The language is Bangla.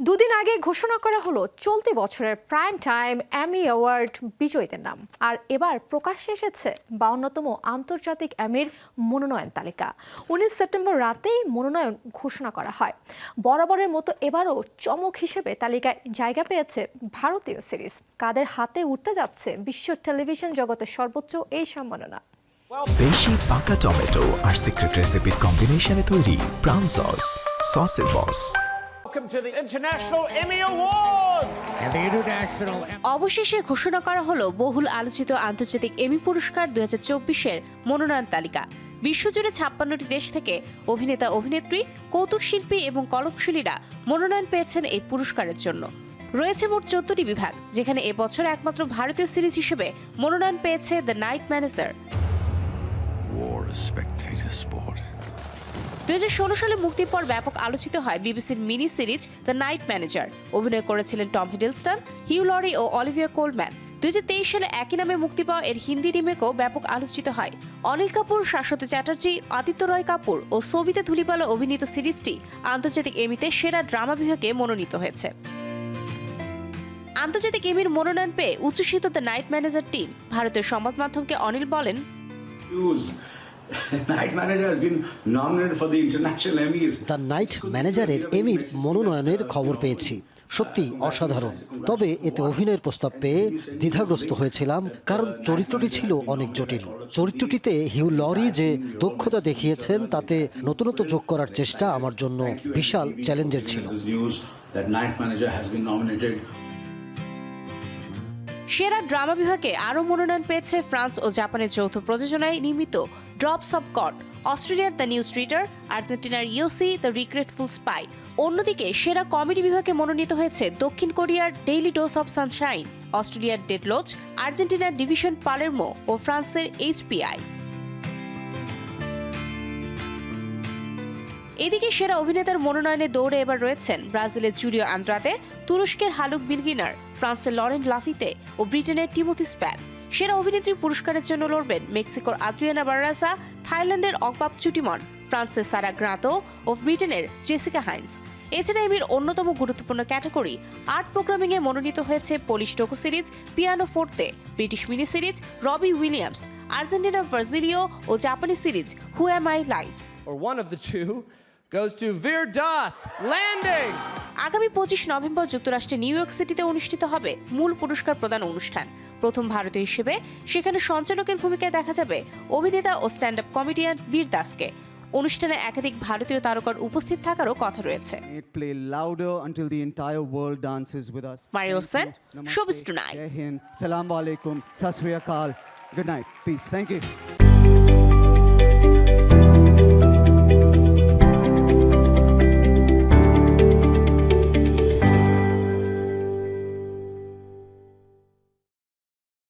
দুদিন আগে ঘোষণা করা হলো, চলতি বছরের প্রাইম টাইম অ্যামি অ্যাওয়ার্ড বিজয়ীদের নাম। আর এবার প্রকাশ্যে এসেছে বাউন্নতম আন্তর্জাতিক অ্যামির মনোনয়ন তালিকা। উনিশ সেপ্টেম্বর রাতেই মনোনয়ন ঘোষণা করা হয়। বরাবরের মতো এবারও চমক হিসেবে তালিকায় জায়গা পেয়েছে ভারতীয় সিরিজ কাদের হাতে উঠতে যাচ্ছে বিশ্ব টেলিভিশন জগতের সর্বোচ্চ এই সম্মাননা। বেশি পাকা টমেটো আর সিক্রেট রেসিপির কম্বিনেশনে তৈরি প্রাণ সস সসের বস Welcome to the International Emmy Awards! And the International অবশেষে ঘোষণা করা হলো বহুল আলোচিত আন্তর্জাতিক এমি পুরস্কার দুই হাজার চব্বিশের মনোনয়ন তালিকা বিশ্বজুড়ে ছাপ্পান্নটি দেশ থেকে অভিনেতা অভিনেত্রী কৌতুক শিল্পী এবং কলকশলীরা মনোনয়ন পেয়েছেন এই পুরস্কারের জন্য রয়েছে মোট চোদ্দটি বিভাগ যেখানে এবছর একমাত্র ভারতীয় সিরিজ হিসেবে মনোনয়ন পেয়েছে the night manager War is spectator sport. দু হাজার ষোলো সালে মুক্তির পর ব্যাপক আলোচিত হয় বিবিসির mini series the night manager. অভিনয় করেছিলেন টম হিডলস্টন, হিউ লরি ও অলিভিয়া কোলম্যান। দু হাজার তেইশ সালে একই নামে মুক্তি পাওয়া এর হিন্দি রিমেকও ব্যাপক আলোচিত হয়। অনিল কাপুর, শাশ্বত চ্যাটার্জি, আদিত্য রয় কাপুর ও সবিতা ধুলিপালা অভিনীত সিরিজটি আন্তর্জাতিক এমিতে সেরা ড্রামা বিভাগে মনোনীত হয়েছে। আন্তর্জাতিক এমির মনোনয়ন পেয়ে উচ্ছ্বসিত দ্য নাইট ম্যানেজার টিম। ভারতীয় সংবাদ মাধ্যমকে অনিল বলেন Emmys. দ্য নাইট ম্যানেজারের এমির মনোনয়নের খবর পেয়েছি। সত্যি অসাধারণ। তবে এতে অভিনয়ের প্রস্তাব পেয়ে দ্বিধাগ্রস্ত হয়েছিলাম কারণ চরিত্রটি ছিল অনেক জটিল। চরিত্রটিতে হিউ লরি যে দক্ষতা দেখিয়েছেন তাতে নতুনত্ব যোগ করার চেষ্টা আমার জন্য বিশাল চ্যালেঞ্জের ছিল। সেরা ড্রামা বিভাগে আরও মনোনয়ন পেয়েছে ফ্রান্স ও জাপানের যৌথ প্রযোজনায় নির্মিত ড্রপস অব গড অস্ট্রেলিয়ার দ্য নিউজ রিডার আর্জেন্টিনার ইউসি দ্য রিগ্রেটফুল স্পাই অন্যদিকে সেরা কমেডি বিভাগে মনোনীত হয়েছে দক্ষিণ কোরিয়ার ডেইলি ডোজ অফ সানশাইন অস্ট্রেলিয়ার ডেডলজ আর্জেন্টিনার ডিভিশন পালেরমো ও ফ্রান্সের এইচপিআই এদিকে সেরা অভিনেতার মনোনয়নে দৌড়ে এবার রয়েছেন ব্রাজিলের জুলিও আন্দ্রাতে তুরস্কের হালুক বিলগিনার ফ্রান্সের লরেন লাফিতে ও ব্রিটেনের টিমোথি স্প্যান। সেরা অভিনেত্রী পুরস্কারের জন্য লড়বেন মেক্সিকোর আদ্রিয়ানা বারাসা থাইল্যান্ডের অকবাব চুটিমন, ফ্রান্সের সারা গ্রাতো ও ব্রিটেনের জেসিকা হাইন্স। এছাড়া এমির অন্যতম গুরুত্বপূর্ণ ক্যাটাগরি, আর্ট প্রোগ্রামিংয়ে মনোনীত হয়েছে Polish Toko series, piano forte British mini series Robbie Williams আর্জেন্টিনার ভার্জিলিও ও জাপানি series, who am I life. Or one of the two goes to Veer Das, landing! আগামী পঁচিশ নভেম্বর যুক্তরাষ্ট্রের নিউ ইয়র্ক সিটিতে অনুষ্ঠিত হবে মূল পুরস্কার প্রদান অনুষ্ঠান। প্রথম ভারতীয় হিসেবে সেখানে সঞ্চালকের ভূমিকায় দেখা যাবে অভিনেতা ও স্ট্যান্ড আপ কমেডিয়ান বীর দাসকে। অনুষ্ঠানে একাধিক ভারতীয় তারকার উপস্থিত থাকারও কথা রয়েছে। It play louder until the entire world dances with us. Mario Sen,